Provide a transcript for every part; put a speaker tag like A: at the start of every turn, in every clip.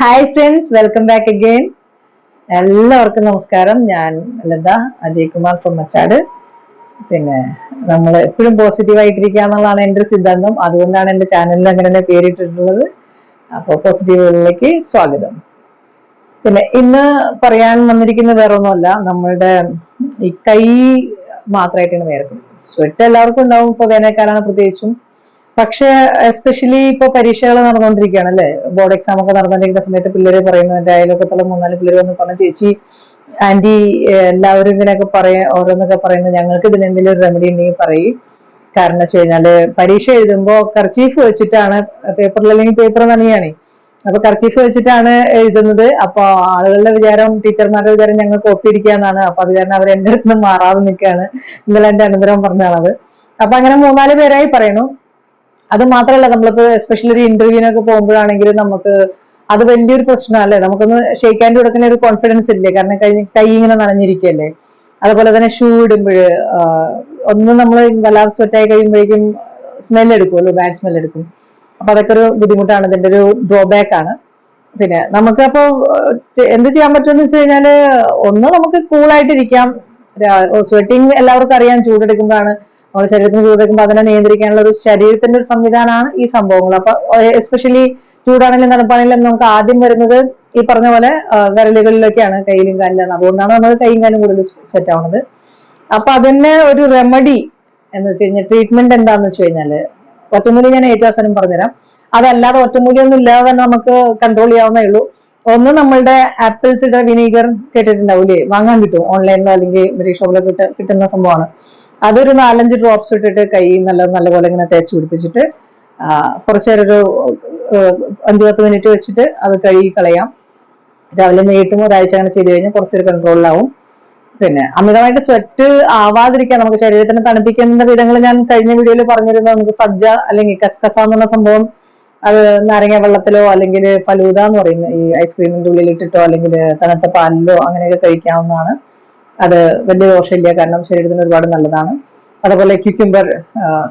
A: Hi friends welcome back again എല്ലാവർക്കും നമസ്കാരം. ഞാൻ ലത അജയ്കുമാർ ഫ്രം മച്ചാട് പിന്നെ നമ്മൾ എപ്പോഴും പോസിറ്റീവ് ആയിട്ടിരിക്കുക എന്നുള്ളതാണ് എന്റെ സിദ്ധാന്തം. അതുകൊണ്ടാണ് എന്റെ ചാനലിൽ അങ്ങനെ തന്നെ പേരിട്ടിട്ടുള്ളത്. അപ്പോൾ പോസിറ്റീവുകളിലേക്ക് സ്വാഗതം. പിന്നെ ഇന്ന് പറയാൻ വന്നിരിക്കുന്നത് വേറെ ഒന്നുമല്ല നമ്മളുടെ ഈ കൈ മാത്രമായിട്ടാണ് വേർക്കുന്നത് സ്വെറ്റ് എല്ലാവർക്കും ഉണ്ടാവും വേനൽക്കാലാണ് പ്രത്യേകിച്ചും. പക്ഷെ എസ്പെഷ്യലി ഇപ്പൊ പരീക്ഷകൾ നടന്നുകൊണ്ടിരിക്കുകയാണ് അല്ലെ? ബോർഡ് എക്സാം ഒക്കെ നടന്നുകൊണ്ടിരിക്കുന്ന സമയത്ത് പിള്ളേര് പറയുന്നത് എന്റെ അയൽവക്കത്തുള്ള മൂന്നാൽ പിള്ളേർ വന്ന് പറഞ്ഞു ചേച്ചി ആന്റി എല്ലാവരും ഇങ്ങനെയൊക്കെ പറയ ഓരോന്നൊക്കെ പറയുന്നത് ഞങ്ങൾക്ക് ഇതിന് എന്തെങ്കിലും ഒരു റെമഡി ഉണ്ടെങ്കിൽ പറയും. കാരണം വെച്ച് കഴിഞ്ഞാൽ പരീക്ഷ എഴുതുമ്പോൾ കർച്ചീഫ് വെച്ചിട്ടാണ് പേപ്പറിൽ അല്ലെങ്കിൽ പേപ്പർ നനയാണ്. അപ്പൊ കർച്ചീഫ് വെച്ചിട്ടാണ് എഴുതുന്നത്. അപ്പൊ ആളുകളുടെ വിചാരം ടീച്ചർമാരുടെ വിചാരം ഞങ്ങൾ കോപ്പി അടിക്കാന്നാണ് അപ്പൊ അത് കാരണം അവർ എന്റെ അടുത്ത് മാറാതെ നിൽക്കുകയാണ് ഇന്നലെ എന്റെ അനുഗ്രഹം പറഞ്ഞാണത് അപ്പൊ അങ്ങനെ മൂന്നാൽ പേരായി പറയണു അത് മാത്രമല്ല നമ്മളിപ്പോ എസ്പെഷ്യലി ഒരു ഇന്റർവ്യൂവിനൊക്കെ പോകുമ്പോഴാണെങ്കിലും നമുക്ക് അത് വലിയൊരു പ്രശ്നമല്ലേ നമുക്കൊന്ന് ഷെയ്ക്ക് ഹാൻഡ് കൊടുക്കുന്ന ഒരു കോൺഫിഡൻസ് ഇല്ലേ? കാരണം കൈ കൈ ഇങ്ങനെ നനഞ്ഞിരിക്കല്ലേ അതുപോലെ തന്നെ ഷൂ ഇടുമ്പോൾ ഒന്ന് നമ്മൾ വല്ലാതെ സ്വെറ്റായി കഴിയുമ്പോഴേക്കും സ്മെൽ എടുക്കുമല്ലോ ബാഡ് സ്മെൽ എടുക്കും. അപ്പൊ അതൊക്കെ ഒരു ബുദ്ധിമുട്ടാണ്. ഇതിന്റെ ഒരു ഡ്രോബാക്ക് ആണ്. പിന്നെ നമുക്ക് അപ്പോ എന്ത് ചെയ്യാൻ പറ്റുമെന്ന് വെച്ച് കഴിഞ്ഞാൽ ഒന്ന് നമുക്ക് കൂളായിട്ടിരിക്കാം സ്വെറ്റിംഗ് എല്ലാവർക്കും അറിയാം. ചൂടെടുക്കുമ്പോഴാണ് നമ്മുടെ ശരീരത്തിന് ചൂട് വെക്കുമ്പോൾ അതിനെ നിയന്ത്രിക്കാനുള്ള ഒരു ശരീരത്തിന്റെ ഒരു സംവിധാനമാണ് ഈ സംഭവങ്ങൾ. അപ്പൊ എസ്പെഷ്യലി ചൂടാണെങ്കിലും തണുപ്പാണെങ്കിലും നമുക്ക് ആദ്യം വരുന്നത് ഈ പറഞ്ഞ പോലെ വിരലുകളിലൊക്കെയാണ് കയ്യിലും കാലിലാണ്. അതുകൊണ്ടാണ് നമ്മൾ കൈയും കാലും കൂടുതൽ സെറ്റ് ആവുന്നത്. അപ്പൊ അതിന് ഒരു റെമഡി എന്ന് വെച്ച് കഴിഞ്ഞാൽ ട്രീറ്റ്മെന്റ് എന്താന്ന് വെച്ച് കഴിഞ്ഞാൽ ഒറ്റമൂലി ഞാൻ ഏറ്റവും അവസാനം പറഞ്ഞുതരാം. അതല്ലാതെ ഒറ്റമൂലി ഒന്നും ഇല്ലാതെ തന്നെ നമുക്ക് കൺട്രോൾ ചെയ്യാവുന്നേ ഉള്ളൂ. ഒന്ന് നമ്മളുടെ ആപ്പിൾ സിഡർ വിനീഗർ കേട്ടിട്ടുണ്ടാവില്ലേ വാങ്ങാൻ കിട്ടും. ഓൺലൈനിലോ അല്ലെങ്കിൽ മെഡിക്കൽ ഷോപ്പിലോ കിട്ട കിട്ടുന്ന സംഭവമാണ്. അതൊരു നാലഞ്ച് ഡ്രോപ്സ് ഇട്ടിട്ട് കൈ നല്ല നല്ലപോലെ ഇങ്ങനെ തേച്ച് പിടിപ്പിച്ചിട്ട് കുറച്ചു നേരം ഒരു അഞ്ചു പത്ത് മിനിറ്റ് വെച്ചിട്ട് അത് കഴുകി കളയാം. രാവിലെ നീട്ടും ഒരാഴ്ച അങ്ങനെ ചെയ്ത് കഴിഞ്ഞാൽ കുറച്ചൊരു കൺട്രോളിലാവും പിന്നെ അമിതമായിട്ട് സ്വെറ്റ് ആവാതിരിക്കാൻ നമുക്ക് ശരീരത്തിന് തണുപ്പിക്കുന്ന വിധങ്ങൾ ഞാൻ കഴിഞ്ഞ വീഡിയോയിൽ പറഞ്ഞിരുന്നത് നമുക്ക് സജ്ജ അല്ലെങ്കിൽ കസ്കസ എന്നുള്ള സംഭവം അത് നാരങ്ങ വെള്ളത്തിലോ അല്ലെങ്കിൽ ഫലൂദ എന്ന് പറയുന്ന ഈ ഐസ്ക്രീമിന്റെ ഉള്ളിൽ ഇട്ടിട്ടോ അല്ലെങ്കിൽ തണുത്ത പാലിലോ അങ്ങനെയൊക്കെ കഴിക്കാവുന്നതാണ്. അത് വലിയ ദോഷമില്ല. കാരണം ശരീരത്തിന് ഒരുപാട് നല്ലതാണ്. അതുപോലെ ക്യുക്യുംബർ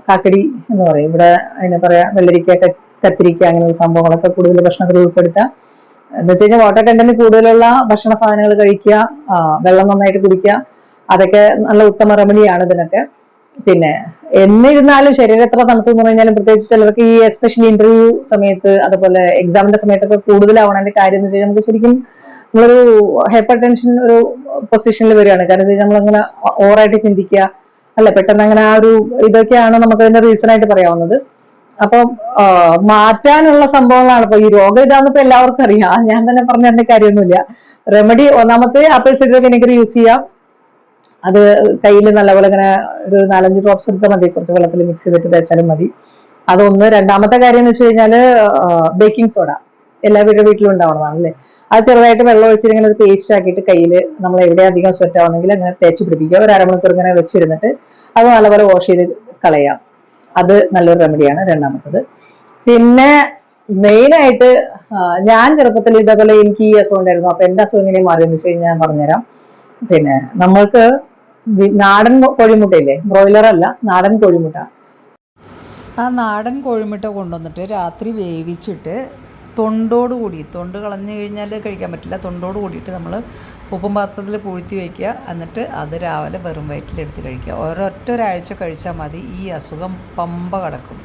A: കാക്കടി എന്ന് പറയും. ഇവിടെ അതിനെ പറയാ വെള്ളരിക്ക കത്തിരിക്ക അങ്ങനെയുള്ള സംഭവങ്ങളൊക്കെ കൂടുതൽ ഭക്ഷണത്തിൽ ഉൾപ്പെടുത്താം. എന്ന് വെച്ച് കഴിഞ്ഞാൽ വാട്ടർ കണ്ടന്റ് കൂടുതലുള്ള ഭക്ഷണ സാധനങ്ങൾ കഴിക്കുക വെള്ളം നന്നായിട്ട് കുടിക്കുക അതൊക്കെ നല്ല ഉത്തമ റെമഡിയാണ് ഇതിനൊക്കെ. പിന്നെ എന്നിരുന്നാലും ശരീരം എത്ര തണുത്തു എന്ന് പറഞ്ഞാലും പ്രത്യേകിച്ച് ചിലർക്ക് ഈ എസ്പെഷ്യലി ഇന്റർവ്യൂ സമയത്ത് അതുപോലെ എക്സാമിന്റെ സമയത്തൊക്കെ കൂടുതലാവണതിന്റെ കാര്യം എന്ന് വെച്ചാൽ നമുക്ക് ശരിക്കും നമ്മളൊരു ഹൈപ്പർ ടെൻഷൻ ഒരു പൊസിഷനിൽ വരികയാണ്. കാരണം വെച്ചാൽ നമ്മളങ്ങനെ ഓവറായിട്ട് ചിന്തിക്കുക അല്ല പെട്ടെന്ന് അങ്ങനെ ആ ഒരു ഇതൊക്കെയാണ് നമുക്ക് അതിന്റെ റീസൺ ആയിട്ട് പറയാവുന്നത്. അപ്പൊ മാറ്റാനുള്ള സംഭവങ്ങളാണ്. ഇപ്പൊ ഈ രോഗം ഇതാന്ന് ഇപ്പൊ എല്ലാവർക്കും അറിയാം. ഞാൻ തന്നെ പറഞ്ഞ എന്റെ കാര്യമൊന്നുമില്ല. റെമഡി ഒന്നാമത്തെ ആപ്പിൾ സിഡർ വിനെഗർ യൂസ് ചെയ്യാം. അത് കയ്യിൽ നല്ലപോലെ ഇങ്ങനെ ഒരു നാലഞ്ച് ഡ്രോപ്സ് എടുത്താൽ മതി. കുറച്ച് വെള്ളത്തിൽ മിക്സ് ചെയ്തിട്ട് തേച്ചാലും മതി. അതൊന്ന്. രണ്ടാമത്തെ കാര്യം എന്ന് വെച്ച് കഴിഞ്ഞാൽ ബേക്കിംഗ് സോഡ എല്ലാവരുടെ വീട്ടിലും ഉണ്ടാവണതാണ് അല്ലേ? അത് ചെറുതായിട്ട് വെള്ളം ഒഴിച്ചിട്ട് ഇങ്ങനെ ഒരു പേസ്റ്റ് ആക്കിയിട്ട് കയ്യിൽ നമ്മൾ എവിടെ അധികം സ്വെറ്റ് ആവുന്നെങ്കിൽ അങ്ങനെ തേച്ച് പിടിപ്പിക്കുക. ഒരു അരമണിക്കൂർ ഇങ്ങനെ വെച്ചിരുന്നിട്ട് അത് നല്ലപോലെ വാഷ് ചെയ്ത് കളയാം. അത് നല്ലൊരു റെമഡിയാണ് രണ്ടാമത്തത്. പിന്നെ മെയിനായിട്ട് ഞാൻ ചെറുപ്പത്തിൽ ഇതേപോലെ എനിക്ക് ഈ അസുഖം ഉണ്ടായിരുന്നു. അപ്പൊ എന്റെ അസുഖം എങ്ങനെ മാറിയെന്ന് വെച്ച് കഴിഞ്ഞാൽ ഞാൻ പറഞ്ഞുതരാം. പിന്നെ നമ്മൾക്ക് നാടൻ കോഴിമുട്ടയില്ലേ ബ്രോയിലർ അല്ല നാടൻ കോഴിമുട്ട.
B: ആ നാടൻ കോഴിമുട്ട കൊണ്ടുവന്നിട്ട് രാത്രി വേവിച്ചിട്ട് തൊണ്ടോട് കൂടി തൊണ്ട് കളഞ്ഞു കഴിഞ്ഞാൽ കഴിക്കാൻ പറ്റില്ല. തൊണ്ടോട് കൂടിയിട്ട് നമ്മൾ ഉപ്പും പാത്രത്തിൽ പൂഴ്ത്തി വയ്ക്കുക. എന്നിട്ട് അത് രാവിലെ വെറും വയറ്റിലെടുത്ത് കഴിക്കുക. ഒരൊറ്റ ഒരാഴ്ച കഴിച്ചാൽ മതി. ഈ അസുഖം പമ്പ കടക്കും.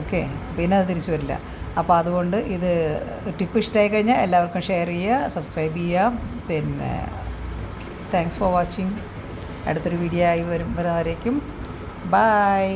B: ഓക്കെ? പിന്നെ അത് തിരിച്ചു വരില്ല. അപ്പോൾ അതുകൊണ്ട് ഇത് ടിപ്പ് ഇഷ്ടമായി കഴിഞ്ഞാൽ എല്ലാവർക്കും ഷെയർ ചെയ്യുക സബ്സ്ക്രൈബ് ചെയ്യുക. പിന്നെ താങ്ക്സ് ഫോർ വാച്ചിങ് അടുത്തൊരു വീഡിയോ ആയി വരും വരുന്നവരേക്കും. ബൈ